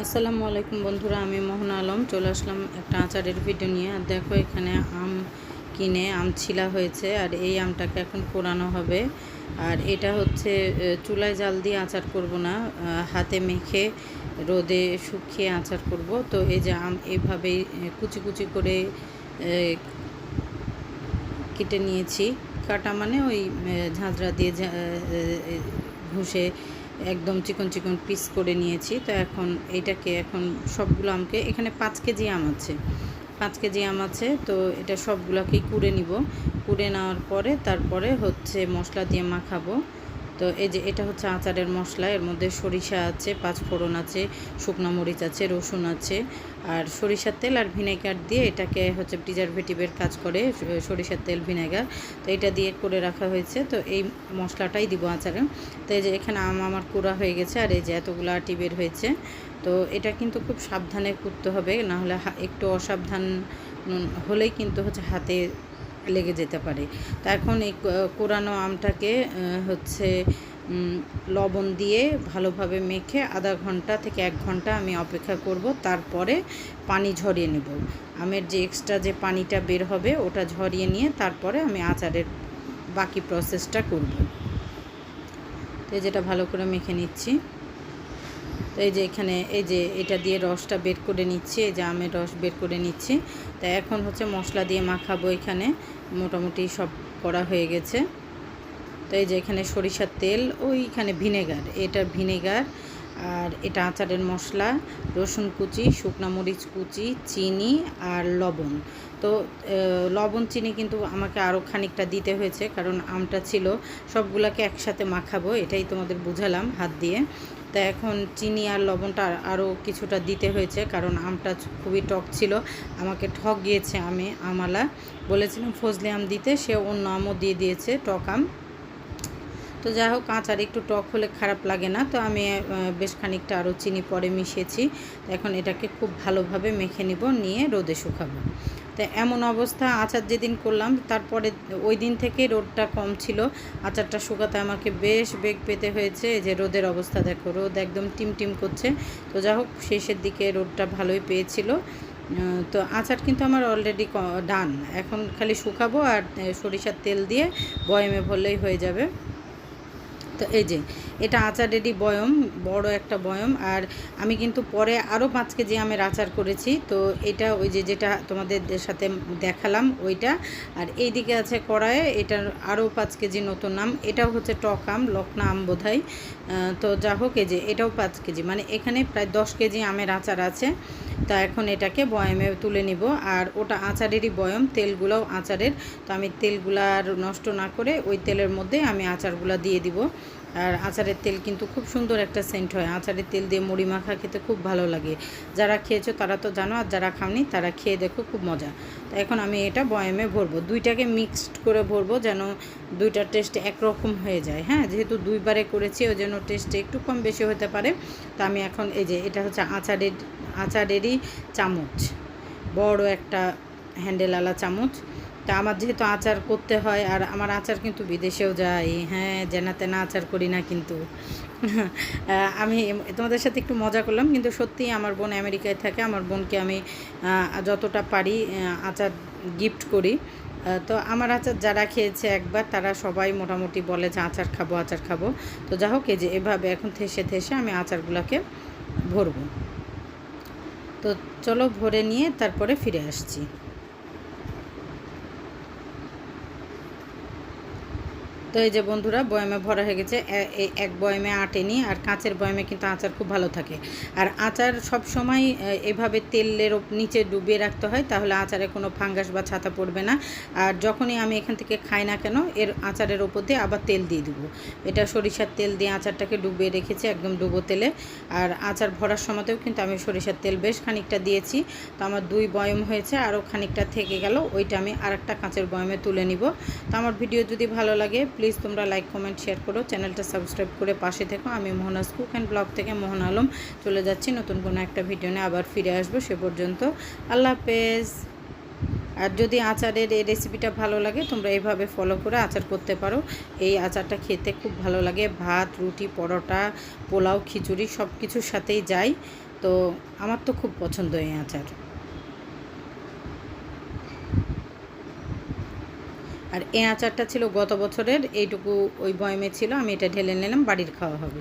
আসসালামু আলাইকুম বন্ধুরা আমি মোহন আলম। চলে আসলাম একটা আচারের ভিডিও নিয়ে। আর দেখো এখানে আম কিনে আম ছিলা হয়েছে আর এই আমটাকে এখন কোরানো হবে। আর এটা হচ্ছে চুলায় জাল দিয়ে আচার করব না হাতে মেখে রোদে শুকিয়ে আচার করব। তো এই যে আম এইভাবেই আহ, কুচি কুচি করে কেটে নিয়েছি। কাটা মানে ওই ঝাঁঝরা দিয়ে ঘষে একদম চিকন চিকন পিস করে নিয়েছি। তো এখন এটাকে এখন সবগুলো আমকে, এখানে পাঁচ কেজি আম আছে। পাঁচ কেজি আম আছে, তো এটা সবগুলোকেই কুড়ে নিব। কুড়ে নেওয়ার পরে তারপরে হচ্ছে মশলা দিয়ে মাখাবো। তো এই যে এটা হচ্ছে আচারের মশলা, এর মধ্যে সরিষা আছে, পাঁচ ফোড়ন আছে, শুকনো মরিচ আছে, রসুন আছে, আর সরিষার তেল আর ভিনেগার দিয়ে এটাকে হচ্ছে প্রিজারভেটিভের কাজ করে সরিষার তেল, ভিনেগার। তো এটা দিয়ে করে রাখা হয়েছে, তো এই মশলাটাই দিব আচারে। তো এই যে এখানে আম আমার কুড়া হয়ে গেছে, আর এই যে এতগুলো আটি বের হয়েছে। তো এটা কিন্তু খুব সাবধানে করতে হবে না হলে একটু অসাবধান হলেই কিন্তু হচ্ছে হাতে লেগে যেতে পারে। তো এখন এই কোরানো আমটাকে হচ্ছে লবণ দিয়ে ভালোভাবে মেখে আধা ঘণ্টা থেকে এক ঘণ্টা আমি অপেক্ষা করব, তারপরে পানি ঝরিয়ে নেব। আমের যে এক্সট্রা যে পানিটা বের হবে, ওটা ঝরিয়ে নিয়ে তারপরে আমি আচারের বাকি প্রসেসটা করব। তো যেটা ভালো করে মেখে নিচ্ছি। তো এই যে এখানে, এই যে এটা দিয়ে রসটা বের করে নিচ্ছি, এই যে আমের রস বের করে নিচ্ছি। তা এখন হচ্ছে মশলা দিয়ে মাখাবো এখানে, মোটামুটি সব করা হয়ে গেছে। তো এই যে এখানে সরিষার তেল, ওইখানে ভিনেগার, এটা ভিনেগার। আর এটা আচারের মশলা, রসুন কুচি, শুকনো মরিচ কুচি, চিনি আর লবণ। তো লবণ, চিনি কিন্তু আমাকে আরও খানিকটা দিতে হয়েছে, কারণ আমটা ছিল, সবগুলোকে একসাথে মাখাবো, এটাই তোমাদের বুঝালাম হাত দিয়ে। তা এখন চিনি আর লবণটা আরও কিছুটা দিতে হয়েছে, কারণ আমটা খুবই টক ছিল, আমাকে ঠক গিয়েছে আমি, আমালা। বলেছিলাম ফজলি আম দিতে, সে অন্য আমও দিয়ে দিয়েছে, টক আম। তো যাই হোক, আচার একটু টক হলে খারাপ লাগে না। তো আমি বেশ খানিকটা আরও চিনি পরে মিশিয়েছি। এখন এটাকে খুব ভালোভাবে মেখে নিব, নিয়ে রোদে শুকাবো। তো এমন অবস্থা, আচার যেদিন করলাম, তারপরে ওই দিন থেকে রোদটা কম ছিল। আচারটা শুকাতে আমাকে বেশ বেগ পেতে হয়েছে। যে রোদের অবস্থা, দেখো, রোদ একদম টিম টিম করছে। তো যাই হোক, শেষের দিকে রোদটা ভালোই পেয়েছিল। তো আচার কিন্তু আমার অলরেডি ডান এখন খালি শুকাবো আর সরিষার তেল দিয়ে বয়মে ভরলেই হয়ে যাবে। তো এই যে, এটা আচারেরই বয়ম, বড় একটা বয়ম। আর আমি কিন্তু পরে আরও পাঁচ কেজি আমের আচার করেছি। তো এটা ওই যে, যেটা তোমাদের সাথে দেখালাম, ওইটা। আর এই দিকে আছে কড়াইয়ে, এটার আরও পাঁচ কেজি নতুন আম। এটাও হচ্ছে টক আম, লকনা আম বোধহয়। তো যা হোক, এই যে, এটাও পাঁচ কেজি। মানে এখানে প্রায় দশ কেজি আমের আচার আছে। তা এখন এটাকে বয়ামে তুলে নিব। আর ওটা আচারেরই বয়ম, তেলগুলোও আচারের। তো আমি তেলগুলা আর নষ্ট না করে ওই তেলের মধ্যে আমি আচারগুলা দিয়ে দিব। আর আচারের তেল কিন্তু খুব সুন্দর একটা সেন্ট হয়। আচারের তেল দিয়ে মুড়ি মাখা খেতে খুব ভালো লাগে। যারা খেয়েছো তারা তো জানো, আর যারা খাওনি তারা খেয়ে দেখো খুব মজা। তো এখন আমি এটা বয়ামে ভরবো। দুইটাকে মিক্সড করে ভরবো যেন দুইটার টেস্ট একরকম হয়ে যায়। হ্যাঁ যেহেতু দুইবারে করেছি, ওই জন্য টেস্ট একটু কম বেশি হতে পারে। তো আমি এখন এই যে, এটা হচ্ছে আচারের, আচারেরই চামচ। বড় একটা হ্যান্ডেলওয়ালা চামচ। তা আমার যেহেতু আচার করতে হয়, আর আমার আচার কিন্তু বিদেশেও যাই হ্যাঁ জেনা তেনা আচার করি না কিন্তু। আমি তোমাদের সাথে একটু মজা করলাম, কিন্তু সত্যিই আমার বোন আমেরিকায় থাকে। আমার বোনকে আমি যতটা পারি আচার গিফট করি। তো আমার আচার যারা খেয়েছে একবার, তারা সবাই মোটামুটি বলে যে আচার খাব আচার খাব। তো যা হোক, এই যে এভাবে এখন থেসে থেসে আমি আচারগুলোকে ভরবো। তো চলো ভরে নিয়ে তারপরে ফিরে আসছি। তো এই যে বন্ধুরা, বয়মে ভরা হয়ে গেছে। এক বয়ামে আটেনি আর কাঁচের বয়মে কিন্তু আচার খুব ভালো থাকে। আর আচার সব সময় এভাবে তেলের নিচে ডুবিয়ে রাখতে হয়, তাহলে আচারে কোনো ফাঙ্গাস বা ছাতা পড়বে না। আর যখনই আমি এখান থেকে খাই না কেন, এর আচারের ওপর দিয়ে আবার তেল দিয়ে দেবো। এটা সরিষার তেল দিয়ে আচারটাকে ডুবিয়ে রেখেছি একদম ডুবো তেলে। আর আচার ভরার সময়তেও কিন্তু আমি সরিষার তেল বেশ খানিকটা দিয়েছি। তো আমার দুই বয়ম হয়েছে, আরও খানিকটা থেকে গেল, ওইটা আমি আরেকটা কাঁচের বয়মে তুলে নিব। তো আমার ভিডিও যদি ভালো লাগে প্লিজ তোমরা লাইক, কমেন্ট, শেয়ার করো। চ্যানেলটা সাবস্ক্রাইব করে পাশে থেকো। আমি মোহনাজ কুক অ্যান্ড ব্লগ থেকে মোহন আলম চলে যাচ্ছি। নতুন কোনো একটা ভিডিও নিয়ে আবার ফিরে আসব সে পর্যন্ত। আল্লাহ হাফেজ। আর যদি আচারের এই রেসিপিটা ভালো লাগে, তোমরা এইভাবে ফলো করে আচার করতে পারো। এই আচারটা খেতে খুব ভালো লাগে। ভাত, রুটি, পরোটা, পোলাও, খিচুড়ি সব কিছুর সাথেই যায়। তো আমার তো খুব পছন্দ এই আচার। আর এই আচারটা ছিল গত বছরের, এইটুকু ওই বয়মে ছিল, আমি এটা ঢেলে নিলাম, বাড়ির খাওয়া হবে।